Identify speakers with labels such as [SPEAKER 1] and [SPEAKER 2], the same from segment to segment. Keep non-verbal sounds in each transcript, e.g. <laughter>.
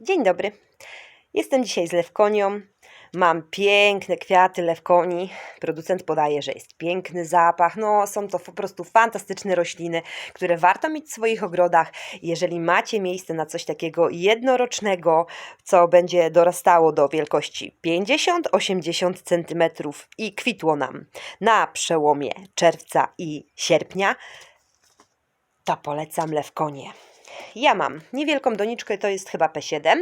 [SPEAKER 1] Dzień dobry. Jestem dzisiaj z lewkonią. Mam piękne kwiaty lewkoni. Producent podaje, że jest piękny zapach. No, są to po prostu fantastyczne rośliny, które warto mieć w swoich ogrodach. Jeżeli macie miejsce na coś takiego jednorocznego, co będzie dorastało do wielkości 50-80 cm i kwitło nam na przełomie czerwca i sierpnia, to polecam lewkonię. Ja mam niewielką doniczkę, to jest chyba P7,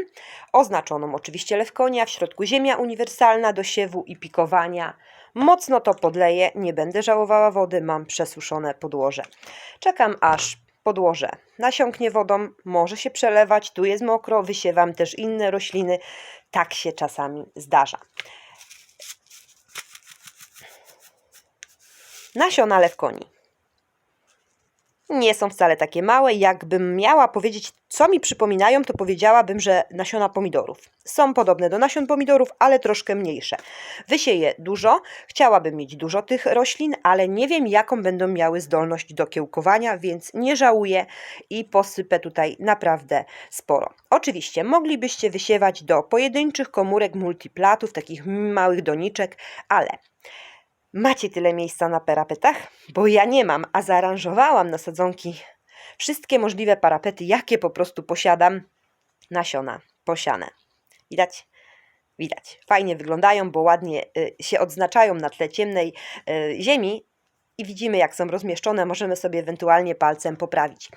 [SPEAKER 1] oznaczoną oczywiście lewkonia, w środku ziemia uniwersalna do siewu i pikowania. Mocno to podleję, nie będę żałowała wody, mam przesuszone podłoże. Czekam aż podłoże nasiąknie wodą, może się przelewać, tu jest mokro, wysiewam też inne rośliny, tak się czasami zdarza. Nasiona lewkoni nie są wcale takie małe. Jakbym miała powiedzieć, co mi przypominają, to powiedziałabym, że nasiona pomidorów. Są podobne do nasion pomidorów, ale troszkę mniejsze. Wysieję dużo, chciałabym mieć dużo tych roślin, ale nie wiem, jaką będą miały zdolność do kiełkowania, więc nie żałuję i posypę tutaj naprawdę sporo. Oczywiście moglibyście wysiewać do pojedynczych komórek multiplatów, takich małych doniczek, ale Macie tyle miejsca na parapetach? Bo ja nie mam, a zaaranżowałam na sadzonki wszystkie możliwe parapety, jakie po prostu posiadam. Nasiona posiane. Widać? Widać. Fajnie wyglądają, bo ładnie y, się odznaczają na tle ciemnej y, ziemi i widzimy, jak są rozmieszczone. Możemy sobie ewentualnie palcem poprawić.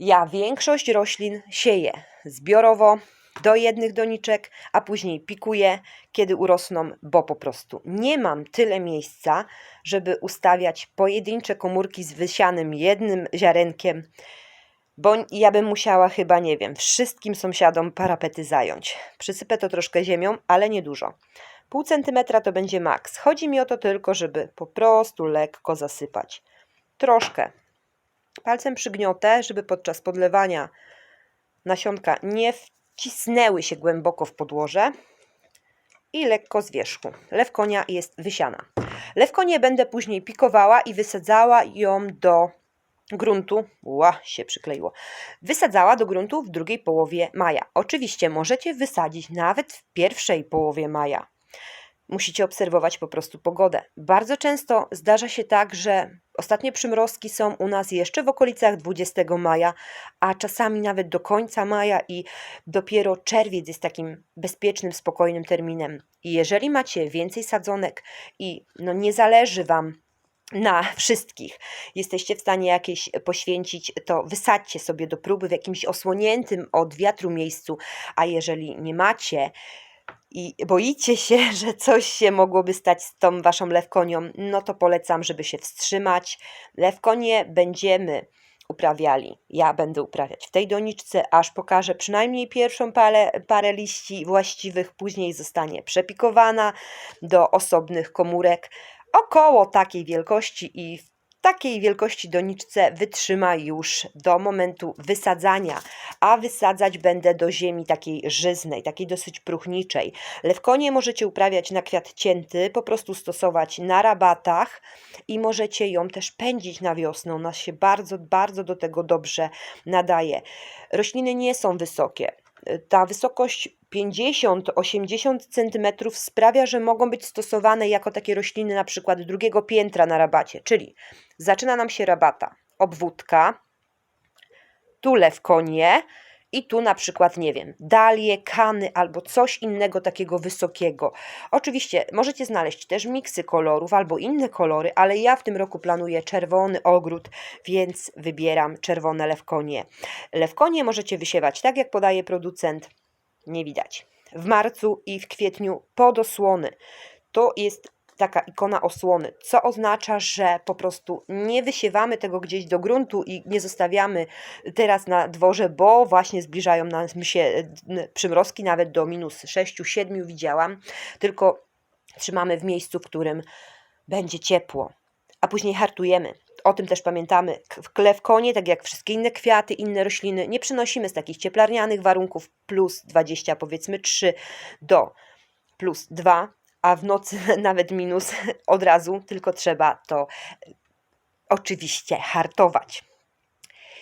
[SPEAKER 1] Ja większość roślin sieję zbiorowo, do jednych doniczek, a później pikuję, kiedy urosną, bo po prostu nie mam tyle miejsca, żeby ustawiać pojedyncze komórki z wysianym jednym ziarenkiem, bo ja bym musiała chyba, nie wiem, wszystkim sąsiadom parapety zająć. Przysypę to troszkę ziemią, ale nie dużo. Pół centymetra to będzie maks. Chodzi mi o to tylko, żeby po prostu lekko zasypać. Troszkę. Palcem przygniotę, żeby podczas podlewania nasionka nie wcisnęły się głęboko w podłoże i lekko z wierzchu. Lewkonia jest wysiana. Lewkonię będę później pikowała i wysadzała ją do gruntu. Ła, się przykleiło. Wysadzała do gruntu w drugiej połowie maja. Oczywiście możecie wysadzić nawet w pierwszej połowie maja. Musicie obserwować po prostu pogodę. Bardzo często zdarza się tak, że ostatnie przymrozki są u nas jeszcze w okolicach 20 maja, a czasami nawet do końca maja i dopiero czerwiec jest takim bezpiecznym, spokojnym terminem. I jeżeli macie więcej sadzonek i no nie zależy Wam na wszystkich. Jesteście w stanie jakieś poświęcić, to wysadźcie sobie do próby w jakimś osłoniętym od wiatru miejscu, a jeżeli nie macie, i boicie się, <laughs> że coś się mogłoby stać z tą waszą lewkonią, no to polecam, żeby się wstrzymać. Lewkonie będziemy uprawiali. Ja będę uprawiać w tej doniczce, aż pokażę przynajmniej pierwszą parę, parę liści właściwych, później zostanie przepikowana do osobnych komórek około takiej wielkości i w takiej wielkości doniczce wytrzyma już do momentu wysadzania, a wysadzać będę do ziemi takiej żyznej, takiej dosyć próchniczej. Lewkonie możecie uprawiać na kwiat cięty, po prostu stosować na rabatach i możecie ją też pędzić na wiosnę. Ona się bardzo, bardzo do tego dobrze nadaje. Rośliny nie są wysokie. Ta wysokość 50-80 cm sprawia, że mogą być stosowane jako takie rośliny na przykład drugiego piętra na rabacie, czyli zaczyna nam się rabata, obwódka, tu lewkonie i tu na przykład, nie wiem, dalie, kany albo coś innego takiego wysokiego. Oczywiście możecie znaleźć też miksy kolorów albo inne kolory, ale ja w tym roku planuję czerwony ogród, więc wybieram czerwone lewkonie. Lewkonie możecie wysiewać tak, jak podaje producent, nie widać. W marcu i w kwietniu podosłony. To jest taka ikona osłony, co oznacza, że po prostu nie wysiewamy tego gdzieś do gruntu i nie zostawiamy teraz na dworze, bo właśnie zbliżają nam się przymrozki nawet do minus 6-7 widziałam, tylko trzymamy w miejscu, w którym będzie ciepło, a później hartujemy. O tym też pamiętamy. W klewkonie, tak jak wszystkie inne kwiaty, inne rośliny, nie przynosimy z takich cieplarnianych warunków plus 20, powiedzmy 3 do plus 2, a w nocy <laughs> nawet minus od razu, tylko trzeba to oczywiście hartować.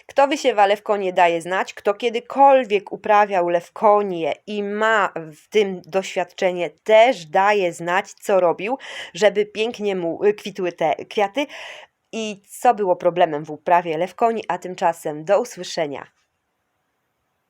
[SPEAKER 1] Kto wysiewa lewkonie daje znać, kto kiedykolwiek uprawiał lewkonie i ma w tym doświadczenie też daje znać, co robił, żeby pięknie mu y, kwitły te kwiaty. I co było problemem w uprawie lewkoni, a tymczasem do usłyszenia